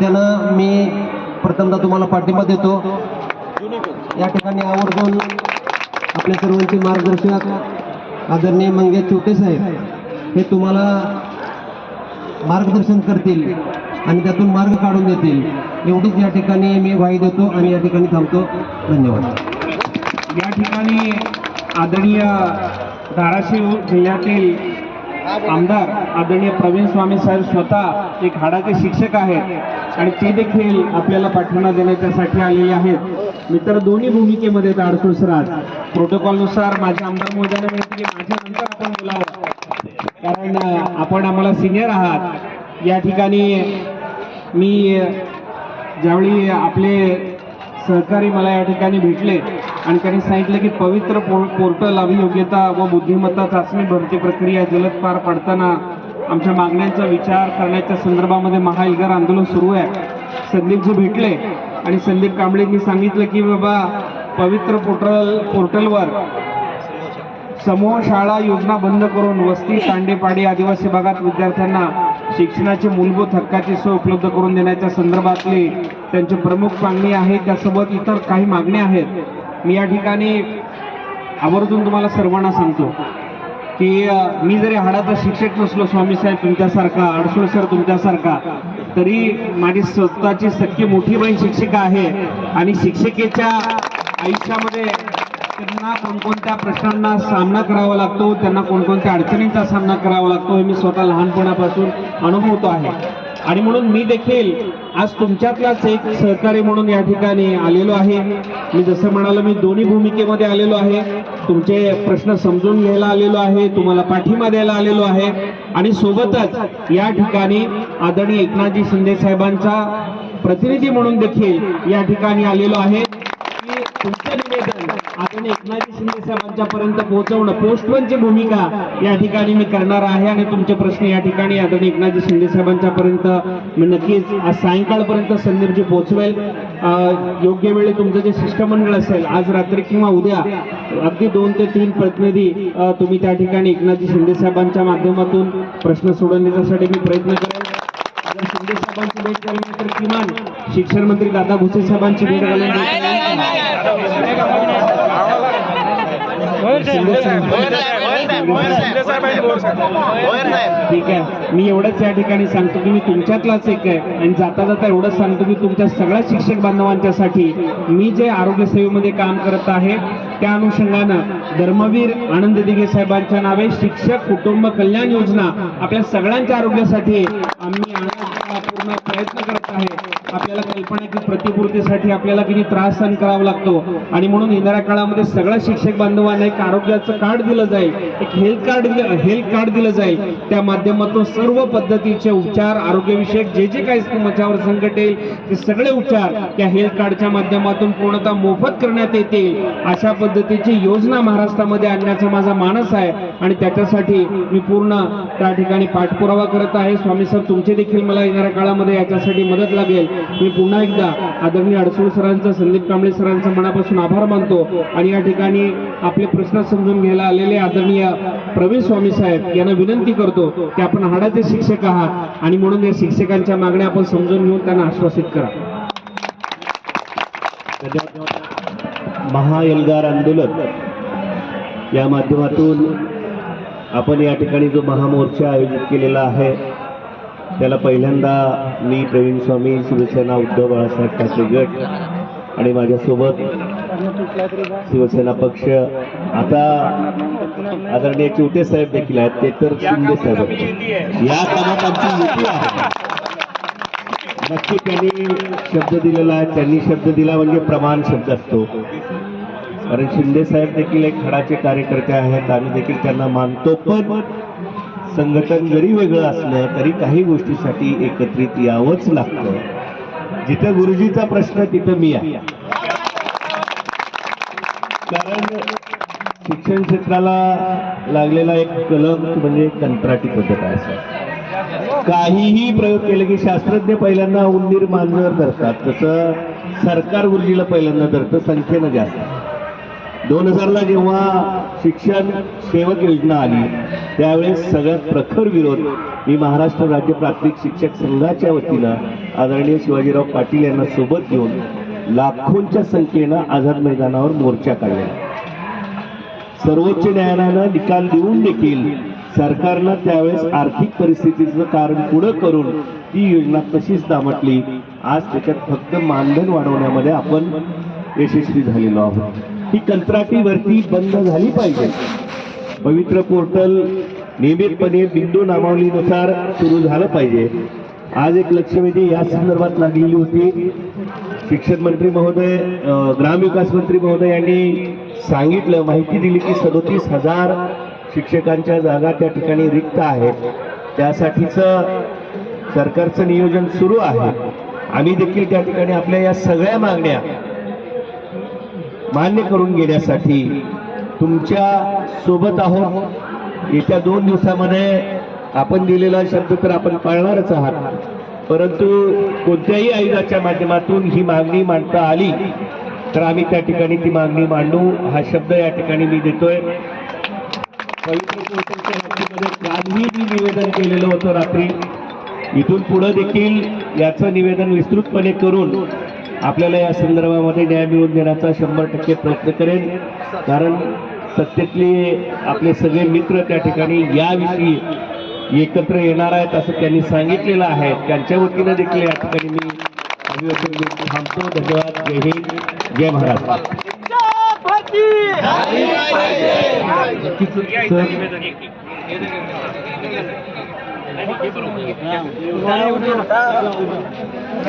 त्यानं मी प्रथमतः तुम्हाला पाठिंबा देतो. या ठिकाणी आवर्जून आपल्या सर्वांचे मार्गदर्शक आदरणीय मंगेश चोटे साहेब हे तुम्हाला मार्गदर्शन करतील आणि त्यातून मार्ग काढून देतील. एवढीच या ठिकाणी मी वाई देतो आणि या ठिकाणी थांबतो. धन्यवाद. या ठिकाणी आदरणीय धाराशिव जिल्ह्यातील आमदार आदरणीय प्रवीण स्वामी साहेब स्वतः एक हाडाचे शिक्षक आहेत. आणि ते देखील आपल्याला पाठवणा देण्याच्यासाठी आलेले आहेत. मी तर दोन्ही भूमिकेमध्ये आहेत अडसूळ प्रोटोकॉलनुसार माझ्या आमदार महोदयाने मिळते की माझ्यानंतर आपण बोलावं. कारण आपण आम्हाला सिनियर आहात. या ठिकाणी मी ज्यावेळी आपले सहकारी मला या ठिकाणी भेटले आणि त्यांनी सांगितलं की पवित्र पो पोर्टल अभियोग्यता व बुद्धिमत्ता चाचणी भरती प्रक्रिया जलद पार पडताना आमच्या मागण्यांचा विचार करण्याच्या संदर्भामध्ये महाएल्गार आंदोलन सुरू आहे. संदीपजी भेटले आणि संदीप कांबळेंनी सांगितलं की बाबा पवित्र पोर्टल पोर्टलवर समूह शाळा योजना बंद करून वस्ती तांडेपाडी आदिवासी भागात विद्यार्थ्यांना शिक्षणाचे मूलभूत हक्काची सोय उपलब्ध करून देण्याच्या संदर्भातली त्यांची प्रमुख मागणी आहे. त्यासोबत इतर काही मागण्या आहेत. मी या ठिकाणी आवर्जून तुम्हाला सर्वांना सांगतो. की मी जरी हाडाचा शिक्षक नसलो स्वामी साहेब तुमच्यासारखा अडसूळ सर तुमच्यासारखा तरी माझी स्वतःची सख्खी मोठी बहीण शिक्षिका आहे. आणि शिक्षिकेच्या आयुष्यामध्ये त्यांना कोणकोणत्या प्रश्नांना सामना करावा लागतो त्यांना कोणकोणत्या अडचणींचा सामना करावा लागतो हे मी स्वतः लहानपणापासून अनुभवतो आहे. आणि म्हणून मी देखील आज तुमच्यातलाच एक सहकारी म्हणून या ठिकाणी आलेलो आहे. मी जसं म्हणालो मी दोन्ही भूमिकेमध्ये आलेलो आहे. तुमचे प्रश्न समजून घ्यायला आलेलो आहे तुम्हाला पाठिंबा द्यायला आलेलो आहे. आणि सोबतच या ठिकाणी आदरणीय एकनाथजी शिंदे साहेबांचा प्रतिनिधी म्हणून देखील या ठिकाणी आलेलो आहे. की तुमचं निवेदन आदरणीय एकनाथजी शिंदे साहेबांच्या पर्यंत पोहोचवणं पोस्टमनची भूमिका या ठिकाणी मी करणार आहे आणि तुमचे प्रश्न या ठिकाणी आदरणीय एकनाथजी शिंदे साहेबांच्या पर्यंत मी नक्कीच आज सायंकाळपर्यंत संदीपजी पोहोचवेल. योग्य वेळी तुमचं जे शिष्टमंडळ असेल आज रात्री किंवा उद्या अगदी दोन ते तीन प्रतिनिधी तुम्ही त्या ठिकाणी एकनाथजी शिंदे साहेबांच्या माध्यमातून प्रश्न सोडवण्यासाठी मी प्रयत्न करेन. साहेबांची भेट झाली तर किमान शिक्षण मंत्री दादा भुसे साहेबांची भेट घालून ठीक आहे मी एवढंच या ठिकाणी सांगतो की मी तुमच्यातलाच एक आहे आणि जाता जाता एवढंच सांगतो की तुमच्या सगळ्या शिक्षक बांधवांच्यासाठी मी जे आरोग्य सेवेमध्ये काम करत आहे त्या अनुषंगानं धर्मवीर आनंद दिघे साहेबांच्या नावे शिक्षक कुटुंब कल्याण योजना आपल्या सगळ्यांच्या आरोग्यासाठी आम्ही आणण्याचा पूर्ण प्रयत्न करत आहे. आपल्याला कल्पनेची प्रतिपूर्तीसाठी आपल्याला किती त्रास सहन करावा लागतो. आणि म्हणून येणाऱ्या काळामध्ये सगळ्या शिक्षक बांधवांना एक आरोग्याचं कार्ड दिलं जाईल एक हेल्थ कार्ड हेल्थ कार्ड दिलं जाईल. त्या माध्यमातून सर्व पद्धतीचे उपचार आरोग्यविषयक जे जे काही तुमच्यावर संकट येईल ते सगळे उपचार त्या हेल्थ कार्डच्या माध्यमातून पूर्णतः मोफत करण्यात येतील. अशा पद्धतीची योजना महाराष्ट्रामध्ये आणण्याचा माझा मानस आहे. आणि त्याच्यासाठी मी पूर्ण त्या ठिकाणी पाठपुरावा करत आहे. स्वामी साहेब तुमचे देखील मला येणाऱ्या काळामध्ये याच्यासाठी मदत लागेल. मी पुन्हा एकदा आदरणीय अडसूळ सरांचं संदीप कांबळे सरांचं मनापासून आभार मानतो आणि या ठिकाणी आपले प्रश्न समजून घ्यायला आलेले आदरणीय प्रवीण स्वामी साहेब यांना विनंती करतो की आपण हाडाचे शिक्षक आहात आणि म्हणून या शिक्षकांच्या मागण्या आपण समजून घेऊन त्यांना आश्वासित करा. महाएल्गार आंदोलन. या माध्यमातून आपण या ठिकाणी जो महामोर्चा आयोजित केलेला आहे त्याला पहिल्यांदा मी प्रवीण स्वामी शिवसेना उद्धव बाळासाहेब ठाकरे गट आणि माझ्यासोबत शिवसेना पक्ष आता आदरणीय चिवटे साहेब देखील आहेत ते तर शिंदे साहेब या कामात आमची युती आहे. नक्की त्यांनी शब्द दिलेला आहे त्यांनी शब्द दिला म्हणजे प्रमाण शब्द असतो. कारण शिंदे साहेब देखील एक खडाचे कार्यकर्ते आहेत आम्ही देखील त्यांना मानतो पण संघटन जरी वेगळं असलं तरी काही गोष्टीसाठी एकत्रित यावंच लागतं. जिथं गुरुजीचा प्रश्न तिथं मी आहे. कारण शिक्षण क्षेत्राला लागलेला एक कलंक म्हणजे कंत्राटी पद्धत आहे सर. काहीही प्रयोग केले की शास्त्रज्ञ पहिल्यांदा उंदीर मांजर धरतात. तसं सरकार गुरुजीला पहिल्यांदा धरतं संख्येनं जास्त. दोन हजारला जेव्हा शिक्षण सेवक योजना आली त्यावेळेस सगळ्यात प्रखर विरोध मी महाराष्ट्र राज्य प्राथमिक शिक्षक संघाच्या वतीनं आदरणीय शिवाजीराव पाटील यांना सोबत घेऊन लाखोंच्या संख्येनं आझाद मैदानावर मोर्चा काढला. सर्वोच्च न्यायालयानं निकाल देऊन देखील सरकारनं त्यावेळेस आर्थिक परिस्थितीचं कारण पुढं करून ती योजना तशीच दामटली. आज त्याच्यात फक्त मानधन वाढवण्यामध्ये आपण यशस्वी झालेलो आहोत. ही कंत्राटीवरती बंद झाली पाहिजे. पवित्र पोर्टल नियमितपणे बिंदू नामावलीनुसार सुरू झालं पाहिजे. आज एक लक्षवेधी या संदर्भात लागलेली होती. शिक्षण मंत्री महोदय ग्रामविकास मंत्री महोदय यांनी सांगितलं माहिती दिली की सदोतीस हजार शिक्षकांच्या जागा त्या ठिकाणी रिक्त आहेत. त्यासाठीचं सरकारचं नियोजन सुरू आहे. आम्ही देखील त्या ठिकाणी आपल्या या सगळ्या मागण्या मान्य करून घेण्यासाठी तुमच्यासोबत आहोत. येत्या दोन दिवसामध्ये आपण दिलेला शब्द तर आपण पाळणारच आहात. परंतु कोणत्याही आयुधाच्या माध्यमातून ही मागणी मांडता आली तर आम्ही त्या ठिकाणी ती मागणी मांडू. हा शब्द या ठिकाणी मी देतोय. कालही मी निवेदन केलेलं होतं रात्री. इथून पुढं देखील याचं निवेदन विस्तृतपणे करून आपल्याला या संदर्भामध्ये न्याय मिळवून देण्याचा शंभर टक्के प्रयत्न करेन. कारण सत्तेतले आपले सगळे मित्र त्या ठिकाणी याविषयी एकत्र येणार आहेत असं त्यांनी सांगितलेलं आहे. त्यांच्या वतीनं देखील या ठिकाणी मी अभिवादन थांबतो. धन्यवाद. जय हिंद. जय महाराष्ट्र.